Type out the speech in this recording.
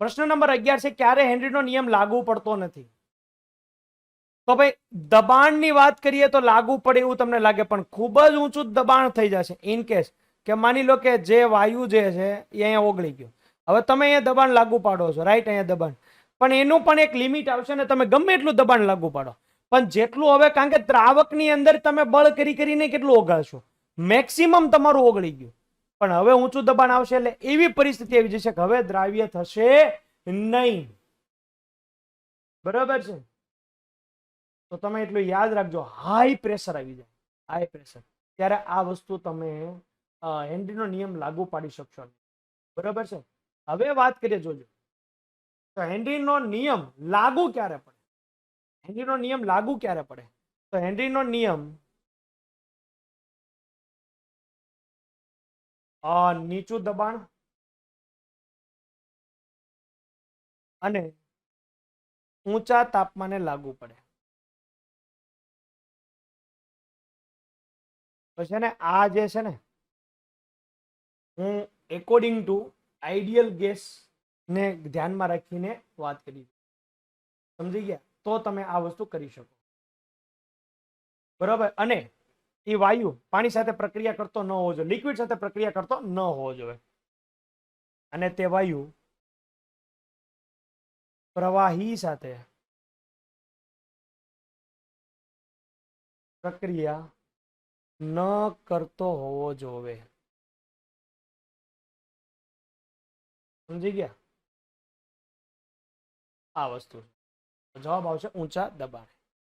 પ્રશ્ન નંબર અગિયાર છે, ક્યારે હેનરીનો નિયમ લાગુ પડતો નથી? તો ભાઈ, દબાણની વાત કરીએ તો લાગુ પડે એવું તમને લાગે, પણ ખૂબ જ ઊંચું દબાણ થઈ જશે ઇન કેસ કે માની લો કે જે વાયુ જે છે, એ અહીંયા ઓગળી ગયો. હવે તમે અહીંયા દબાણ લાગુ પાડો છો રાઈટ અહીંયા દબાણ. પણ એનું પણ એક લિમિટ આવશે ને તમે ગમે એટલું દબાણ લાગુ પાડો. પણ જેટલું હવે, કારણ કે દ્રાવકની અંદર તમે બળ કરી કરીને કેટલું ઓગાળશો? મેક્સિમમ તમારું ઓગળી ગયું. પણ હવે ઊંચું દબાણ આવશે એટલે એવી પરિસ્થિતિ આવી જશે કે હવે દ્રાવ્ય થશે નહીં. બરાબર છે? તો તમે એટલું યાદ રાખજો હાઈ પ્રેશર આવી જાય. હાઈ પ્રેશર ત્યારે આ વસ્તુ તમે અ, હેનરીનો નિયમ લાગુ પાડી શકશો નહીં. બરાબર છે? હવે વાત કરીએ જોજો. તો હેનરીનો નિયમ લાગુ ક્યારે પડે? હેનરીનો નિયમ લાગુ ક્યારે પડે? તો હેનરીનો નિયમ નીચું દબાણ અને ઊંચા તાપમાને લાગુ પડે. તો છે ને આ જે છે ને, હું એકોર્ડિંગ ટુ આઈડિયલ ગેસ ને ધ્યાનમાં રાખીને વાત કરી. સમજી ગયા? તો તમે આ વસ્તુ કરી શકો. બરાબર? અને એ વાયુ પાણી સાથે પ્રક્રિયા કરતો ન હોવો જોઈએ. લિક્વિડ સાથે પ્રક્રિયા કરતો ન હોવો જોઈએ. અને તે વાયુ પ્રવાહી સાથે પ્રક્રિયા ન કરતો હોવો જોવે સમજી ગયા? આ વસ્તુ. જવાબ આવશે ઊંચા દબાણ.